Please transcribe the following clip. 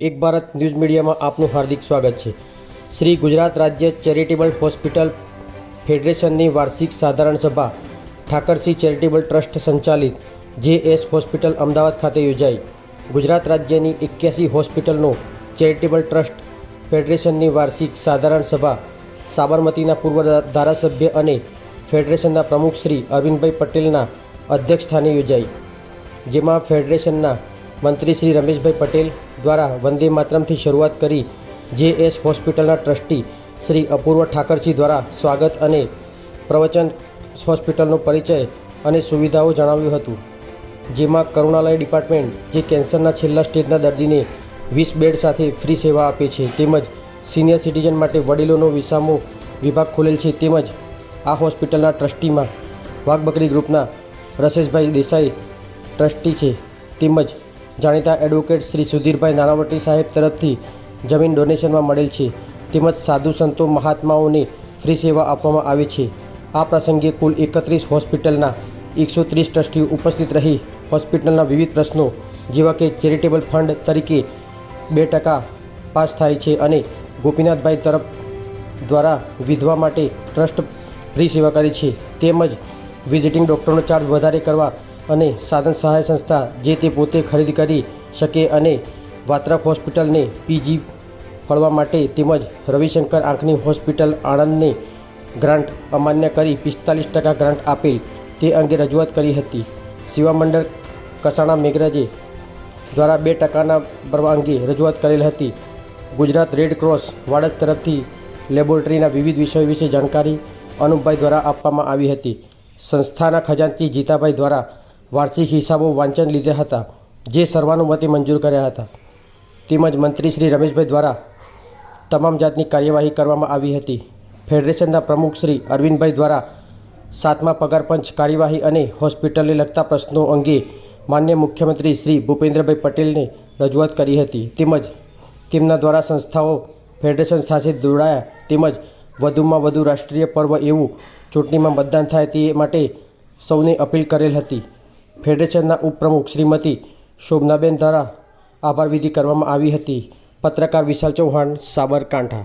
એક ભારત ન્યૂઝ મીડિયામાં આપનું હાર્દિક સ્વાગત છે. શ્રી ગુજરાત રાજ્ય ચેરિટેબલ હોસ્પિટલ ફેડરેશનની વાર્ષિક સાધારણ સભા ઠાકરસિંહ ચેરિટેબલ ટ્રસ્ટ સંચાલિત જે એસ હોસ્પિટલ અમદાવાદ ખાતે યોજાઈ. ગુજરાત રાજ્યની એક્યાસી હોસ્પિટલનો ચેરિટેબલ ટ્રસ્ટ ફેડરેશનની વાર્ષિક સાધારણ સભા સાબરમતીના પૂર્વ ધારાસભ્ય અને ફેડરેશનના પ્રમુખ શ્રી અરવિંદભાઈ પટેલના અધ્યક્ષસ્થાને યોજાઈ. જેમાં ફેડરેશનના મંત્રી શ્રી રમેશભાઈ પટેલ દ્વારા વંદે માતરમથી શરૂઆત કરી જે એસ હોસ્પિટલના ટ્રસ્ટી શ્રી અપૂર્વ ઠાકરસિંહ દ્વારા સ્વાગત અને પ્રવચન હોસ્પિટલનો પરિચય અને સુવિધાઓ જણાવ્યું હતું, જેમાં કરુણાલય ડિપાર્ટમેન્ટ જે કેન્સરના છેલ્લા સ્ટેજના દર્દીને વીસ બેડ સાથે ફ્રી સેવા આપે છે તેમજ સિનિયર સિટીઝન માટે વડીલોનો વિસામો વિભાગ ખોલેલ છે તેમજ આ હોસ્પિટલના ટ્રસ્ટીમાં વાઘબકરી ગ્રુપના રસેશભાઈ દેસાઈ ટ્રસ્ટી છે તેમજ જાણીતા એડવોકેટ શ્રી સુધીરભાઈ નાણાવટી સાહેબ તરફથી જમીન ડોનેશનમાં મળેલ છે. તેમજ સાધુ સંતો મહાત્માઓને ફ્રી સેવા આપવામાં આવે છે. આ પ્રસંગે કુલ એકત્રીસ હોસ્પિટલના એકસો ત્રીસ ટ્રસ્ટીઓ ઉપસ્થિત રહી હોસ્પિટલના વિવિધ પ્રશ્નો, જેવા કે ચેરિટેબલ ફંડ તરીકે બે ટકા પાસ થાય છે અને ગોપીનાથભાઈ તરફ દ્વારા વિધવા માટે ટ્રસ્ટ ફ્રી સેવા કરે છે. તેમજ વિઝિટિંગ ડૉક્ટરનો ચાર્જ વધારે કરવા અને સાધન સહાય સંસ્થા જે તે પોતે ખરીદ કરી શકે અને વાત્રક હોસ્પિટલને પીજી ફળવા માટે તેમજ રવિશંકર આંખની હોસ્પિટલ આણંદને ગ્રાન્ટ અમાન્ય કરી પિસ્તાલીસ ટકા ગ્રાન્ટ આપેલ તે અંગે રજૂઆત કરી હતી. સેવા મંડળ કસાણા મેઘરાજે દ્વારા બે ટકાના ભરવા અંગે રજૂઆત કરેલ હતી. ગુજરાત રેડ ક્રોસ વાડજ તરફથી લેબોરેટરીના વિવિધ વિષયો વિશે જાણકારી અનુપભાઈ દ્વારા આપવામાં આવી હતી. સંસ્થાના ખજાનચી જીતાભાઈ દ્વારા વાર્ષિક હિસાબો વાંચન લીધા હતા, જે સર્વાનુમતે મંજૂર કર્યા હતા. તેમજ મંત્રી શ્રી રમેશભાઈ દ્વારા તમામ જાતની કાર્યવાહી કરવામાં આવી હતી. ફેડરેશનના પ્રમુખ શ્રી અરવિંદભાઈ દ્વારા સાતમા પગારપંચ કાર્યવાહી અને હોસ્પિટલને લગતા પ્રશ્નો અંગે માન્ય મુખ્યમંત્રી શ્રી ભૂપેન્દ્રભાઈ પટેલને રજૂઆત કરી હતી. તેમજ તેમના દ્વારા સંસ્થાઓ ફેડરેશન સાથે જોડાયા. તેમજ વધુમાં વધુ રાષ્ટ્રીય પર્વ એવું ચૂંટણીમાં મતદાન થાય તે માટે સૌને અપીલ કરેલ હતી. ફેડરેશનના ઉપપ્રમુખ શ્રીમતી શોભનાબેન દ્વારા આભાર વિધિ કરવામાં આવી હતી. પત્રકાર વિશાલ ચૌહાણ સાબરકાંઠા.